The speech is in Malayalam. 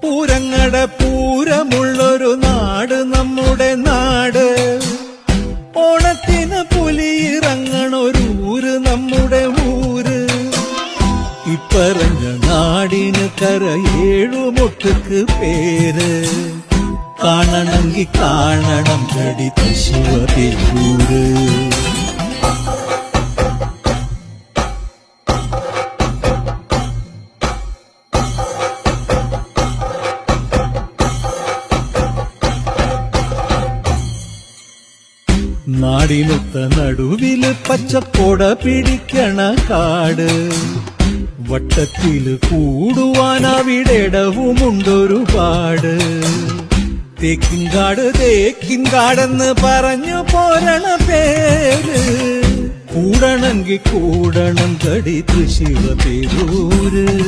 പൂരങ്ങട പൂരമുള്ളൊരു നാട് നമ്മുടെ നാട്. ഓണത്തിന് പുലിയിറങ്ങണൊരു ഊര് നമ്മുടെ ഊര്. ഇപ്പറഞ്ഞ നാടിന് കരയേഴുമൊട്ടുക്ക് പേര്. കാണണമെങ്കി കാണണം കടി ശിവപേരൂര് നാടിനൊത്ത നടുവിൽ പച്ചക്കൊട പിടിക്കണ കാട്. വട്ടത്തിൽ കൂടുവാൻ അവിടെടവുമുണ്ടൊരുപാട് തേക്കിൻകാട് തേക്കിൻകാടെന്ന് പറഞ്ഞു പോരണ പേര്. കൂടണമെങ്കിൽ കൂടണം കടി തൃശിവ പേരൂര്.